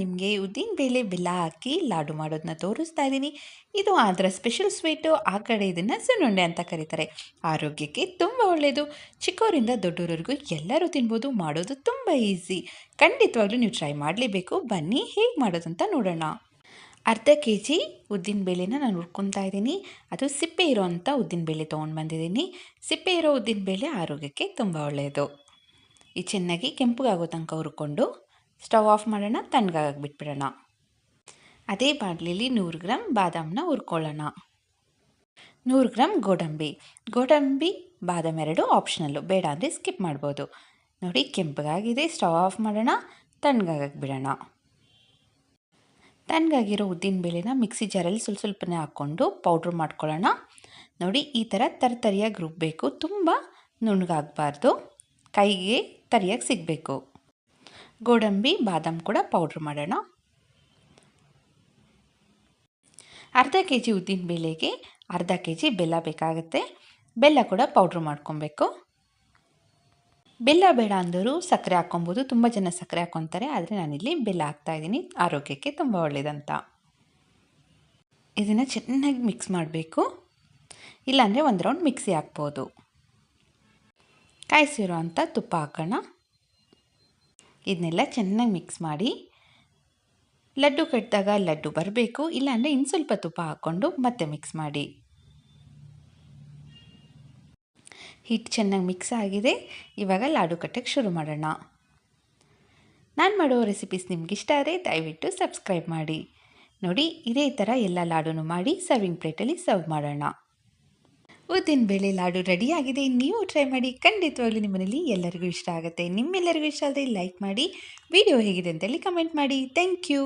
ನಿಮಗೆ ಉದ್ದಿನಬೇಳೆ ಬೆಲ್ಲ ಹಾಕಿ ಲಾಡು ಮಾಡೋದನ್ನ ತೋರಿಸ್ತಾ ಇದ್ದೀನಿ. ಇದು ಅದರ ಸ್ಪೆಷಲ್ ಸ್ವೀಟು ಆ ಕಡೆ ಇದನ್ನು ಸುನ್ನುಂಡೆ ಅಂತ ಕರೀತಾರೆ. ಆರೋಗ್ಯಕ್ಕೆ ತುಂಬ ಒಳ್ಳೆಯದು ಚಿಕ್ಕವರಿಂದ ದೊಡ್ಡವರವರೆಗೂ ಎಲ್ಲರೂ ತಿನ್ಬೋದು, ಮಾಡೋದು ತುಂಬ ಈಸಿ ಖಂಡಿತವಾಗ್ಲೂ ನೀವು ಟ್ರೈ ಮಾಡಲೇಬೇಕು. ಬನ್ನಿ, ಹೇಗೆ ಮಾಡೋದು ಅಂತ ನೋಡೋಣ. ಅರ್ಧ ಕೆ ಜಿ ಉದ್ದಿನಬೇಳೆನ ನಾನು ಹುರ್ಕೊತಾ ಇದ್ದೀನಿ. ಅದು ಸಿಪ್ಪೆ ಇರೋವಂಥ ಉದ್ದಿನಬೇಳೆ ತೊಗೊಂಡು ಬಂದಿದ್ದೀನಿ. ಸಿಪ್ಪೆ ಇರೋ ಉದ್ದಿನಬೇಳೆ ಆರೋಗ್ಯಕ್ಕೆ ತುಂಬ ಒಳ್ಳೆಯದು ಈ ಚೆನ್ನಾಗಿ ಕೆಂಪುಗಾಗೋ ತನಕ ಹುರ್ಕೊಂಡು ಸ್ಟವ್ ಆಫ್ ಮಾಡೋಣ ತಣ್ಣಗಾಗಕ್ಕೆ ಬಿಟ್ಬಿಡೋಣ. ಅದೇ ಬಾಣಲಿಲಿ ನೂರು ಗ್ರಾಮ್ ಬಾದಾಮನ್ನ ಹುರ್ಕೊಳ್ಳೋಣ. ನೂರು ಗ್ರಾಮ್ ಗೋಡಂಬಿ. ಗೋಡಂಬಿ, ಬಾದಾಮ್ ಎರಡು ಆಪ್ಷನಲ್ಲು ಬೇಡ ಅಂದರೆ ಸ್ಕಿಪ್ ಮಾಡ್ಬೋದು. ನೋಡಿ, ಕೆಂಪಗಾಗಿದೆ, ಸ್ಟವ್ ಆಫ್ ಮಾಡೋಣ ತಣ್ಣಗಾಗಕ್ಕೆ ಬಿಡೋಣ. ತಣ್ಣಗಾಗಿರೋ ಉದ್ದಿನಬೇಳೆನ ಮಿಕ್ಸಿ ಜಾರಲ್ಲಿ ಸ್ವಲ್ಪ ಸ್ವಲ್ಪನೇ ಹಾಕ್ಕೊಂಡು ಪೌಡ್ರ್ ಮಾಡ್ಕೊಳ್ಳೋಣ. ನೋಡಿ, ಈ ಥರ ತರತರಿಯಾಗಿ ರುಬ್ಬಬೇಕು ತುಂಬ ನುಣ್ಣಗಾಗಬಾರ್ದು. ಕೈಗೆ ತರಿಯಾಗಿ ಸಿಗಬೇಕು. ಗೋಡಂಬಿ, ಬಾದಾಮ್ ಕೂಡ ಪೌಡ್ರ್ ಮಾಡೋಣ. ಅರ್ಧ ಕೆ ಜಿ ಉದ್ದಿನಬೇಳೆಗೆ ಅರ್ಧ ಕೆ ಜಿ ಬೆಲ್ಲ ಬೇಕಾಗುತ್ತೆ. ಬೆಲ್ಲ ಕೂಡ ಪೌಡ್ರ್ ಮಾಡ್ಕೊಬೇಕು. ಬೆಲ್ಲ ಬೇಡ ಅಂದರೂ ಸಕ್ಕರೆ ಹಾಕ್ಕೊಬೋದು. ತುಂಬ ಜನ ಸಕ್ಕರೆ ಹಾಕ್ಕೊತಾರೆ, ಆದರೆ ನಾನಿಲ್ಲಿ ಬೆಲ್ಲ ಹಾಕ್ತಾಯಿದ್ದೀನಿ ಆರೋಗ್ಯಕ್ಕೆ ತುಂಬ ಒಳ್ಳೆಯದಂತ ಇದನ್ನು ಚೆನ್ನಾಗಿ ಮಿಕ್ಸ್ ಮಾಡಬೇಕು. ಇಲ್ಲಾಂದರೆ ಒಂದು ರೌಂಡ್ ಮಿಕ್ಸಿ ಹಾಕ್ಬೋದು. ಕಾಯಿಸಿರೋ ಅಂಥ ತುಪ್ಪ ಹಾಕೋಣ. ಇದನ್ನೆಲ್ಲ ಚೆನ್ನಾಗಿ ಮಿಕ್ಸ್ ಮಾಡಿ ಲಡ್ಡು ಕಟ್ಟಿದಾಗ ಲಡ್ಡು ಬರಬೇಕು, ಇಲ್ಲಾಂದರೆ ಇನ್ನು ಸ್ವಲ್ಪ ತುಪ್ಪ ಹಾಕ್ಕೊಂಡು ಮತ್ತೆ ಮಿಕ್ಸ್ ಮಾಡಿ. ಹಿಟ್ಟು ಚೆನ್ನಾಗಿ ಮಿಕ್ಸ್ ಆಗಿದೆ. ಇವಾಗ ಲಾಡು ಕಟ್ಟಕ್ಕೆ ಶುರು ಮಾಡೋಣ. ನಾನು ಮಾಡೋ ರೆಸಿಪೀಸ್ ನಿಮ್ಗೆ ಇಷ್ಟ ಆದರೆ ದಯವಿಟ್ಟು ಸಬ್ಸ್ಕ್ರೈಬ್ ಮಾಡಿ. ನೋಡಿ, ಇದೇ ಥರ ಎಲ್ಲ ಲಾಡೂ ಮಾಡಿ ಸರ್ವಿಂಗ್ ಪ್ಲೇಟಲ್ಲಿ ಸರ್ವ್ ಮಾಡೋಣ. ಉದ್ದಿನ ಬೇಳೆ ಲಾಡು ರೆಡಿಯಾಗಿದೆ. ನೀವು ಟ್ರೈ ಮಾಡಿ, ಖಂಡಿತವಾಗ್ಲೂ ನಿಮ್ಮನೇಲಿ ಎಲ್ಲರಿಗೂ ಇಷ್ಟ ಆಗುತ್ತೆ. ನಿಮ್ಮೆಲ್ಲರಿಗೂ ಇಷ್ಟ ಆದರೆ ಲೈಕ್ ಮಾಡಿ ವಿಡಿಯೋ ಹೇಗಿದೆ ಅಂತೇಳಿ ಕಮೆಂಟ್ ಮಾಡಿ. Thank you